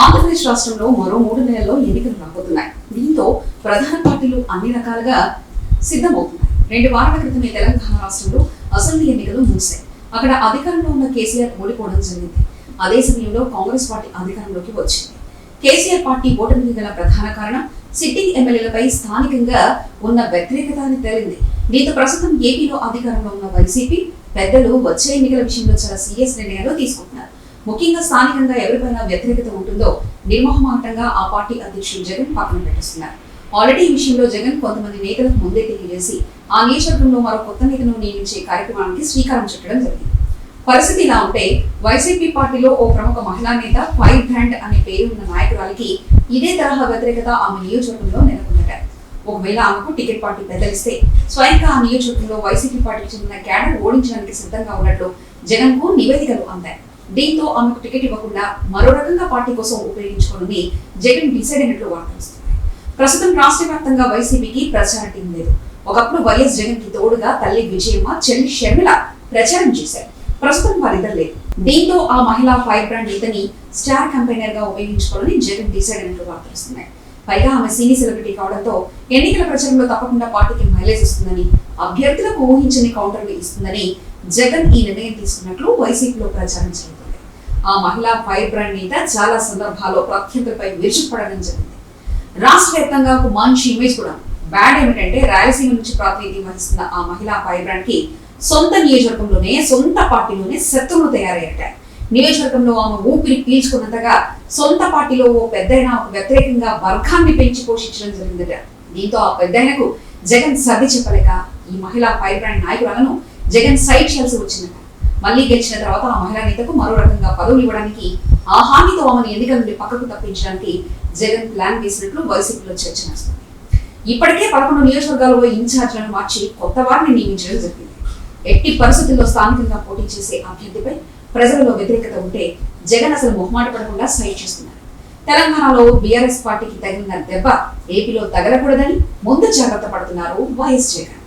ఆంధ్రప్రదేశ్ రాష్ట్రంలో మరో మూడు నెలల్లో ఎన్నికలు రాబోతున్నాయి. దీంతో ప్రధాన పార్టీలు అన్ని రకాలుగా సిద్ధమవుతున్నాయి. రెండు వారాల క్రితమే తెలంగాణ రాష్ట్రంలో అసెంబ్లీ ఎన్నికలు ముగిశాయి. అక్కడ అధికారంలో ఉన్న కేసీఆర్ ఓడిపోవడం జరిగింది. అదే సమయంలో కాంగ్రెస్ పార్టీ అధికారంలోకి వచ్చింది. కేసీఆర్ పార్టీ ఓటమికి గల ప్రధాన కారణం సిట్టింగ్ ఎమ్మెల్యేలపై స్థానికంగా ఉన్న వ్యతిరేకత అని తేలింది. దీంతో ప్రస్తుతం ఏపీలో అధికారంలో ఉన్న వైసీపీ పెద్దలు వచ్చే ఎన్నికల విషయంలో చాలా సీరియస్ నిర్ణయాలు తీసుకుంటున్నారు. ముఖ్యంగా స్థానికంగా ఎవరిపైన వ్యతిరేకత ఉంటుందో నిర్మోహమాటంగా ఆ పార్టీ అధ్యక్షుడు జగన్ పక్కన పెట్టేస్తున్నారు. ఆల్రెడీ ఈ విషయంలో జగన్ కొంతమంది నేతలకు ముందే తెలియజేసి ఆ నియోజకవర్గంలో మరో కొత్త నేతను నియమించే కార్యక్రమానికి శ్రీకారం చుట్టడం జరిగింది. పరిస్థితి ఇలా ఉంటే వైసీపీ పార్టీలో ఓ ప్రముఖ మహిళా నేత ఫైర్ బ్రాండ్ అనే పేరు ఉన్న నాయకురాలికి ఇదే తరహా వ్యతిరేకత ఆమె నియోజకవర్గంలో నెలకొందట ఒకవేళ ఆమెకు టికెట్ పార్టీ పెద్దలిస్తే స్వయంగా ఆ నియోజకవర్గంలో వైసీపీ పార్టీకి చెందిన క్యాడర్ ఓడించడానికి సిద్ధంగా ఉన్నట్లు జగన్కు నివేదికలు అందాయి. దీంతో ఆమెకు టికెట్ ఇవ్వకుండా మరో రకంగా పార్టీ కోసం ఉపయోగించుకోవాలని జగన్ డిసైడ్ అయినట్లు వార్తలు వస్తున్నాయి ప్రస్తుతం రాష్ట్ర వ్యాప్తంగా వైసీపీకి ప్రచార టీం లేదు. ఒకప్పుడు వైఎస్ జగన్కి తోడుగా తల్లి విజయమ్మ చెల్లి షర్మిల ప్రచారం చేశారు. ప్రస్తుతం వారిద్దరు లేదు దీంతో ఆ మహిళా ఫైర్ బ్రాండ్ నేతని స్టార్ కంపెయినర్గా ఉపయోగించుకోవాలని జగన్ డిసైడ్ అయినట్లు వార్తలు వస్తున్నాయి పైగా ఆమె సినీ సెలబ్రిటీ కావడంతో ఎన్నికల ప్రచారంలో తప్పకుండా పార్టీకి మైలేజ్ ఇస్తుందని అభ్యర్థులకు ఊహించని కౌంటర్లు ఇస్తుందని జగన్ ఈ నిర్ణయం తీసుకున్నట్లు వైసీపీలో ప్రచారం జరుగుతుంది. ఆ మహిళా ఫైర్ బ్రాండ్ మీద చాలా సందర్భాల్లో ప్రత్యర్థులపై విరుచుకుపడడం జరిగింది. రాష్ట్ర వ్యాప్తంగా ఒక మంచి ఇమేజ్ కూడా. బ్యాడ్ ఏమిటంటే రాయలసీమ నుంచి ప్రాతినిధ్యం వహిస్తున్న ఆ మహిళా ఫైర్ బ్రాండ్కి సొంత నియోజకవర్గంలోనే సొంత పార్టీలోనే శత్రువులు తయారయ్యట నియోజకవర్గంలో ఆమె ఊపిరి పీల్చుకున్నంతగా సొంత పార్టీలో ఓ పెద్దయిన వ్యతిరేకంగా వర్గాన్ని పెంచి పోషించడం జరిగిందట. దీంతో ఆ పెద్దయినకు జగన్ సర్ది చెప్పలేక ఈ మహిళా ఫైర్ బ్రాండ్ నాయకురాలను జగన్ సైడ్ చేయాల్సి వచ్చిందట మళ్ళీ గెలిచిన తర్వాత ఆ మహిళా నేతకు మరో రకంగా పదవులు ఇవ్వడానికి ఆ హామీతో ఆమెను ఎన్నికల నుండి పక్కకు తప్పించడానికి జగన్ ప్లాన్ వేసినట్లు వైసీపీలో చర్చ నడుస్తుంది. ఇప్పటికే పదకొండు నియోజకవర్గాల్లో ఇన్ఛార్జ్లను మార్చి కొత్త వారిని నియమించడం జరిగింది. ఎట్టి పరిస్థితుల్లో స్థానికంగా పోటీ చేసే అభ్యర్థిపై ప్రజలలో వ్యతిరేకత ఉంటే జగన్ అసలు మొహమాట పడకుండా సైడ్ చేస్తున్నారు. తెలంగాణలో బీఆర్ఎస్ పార్టీకి తగిలిన దెబ్బ ఏపీలో తగలకూడదని ముందు జాగ్రత్త పడుతున్నారు వైఎస్ జగన్.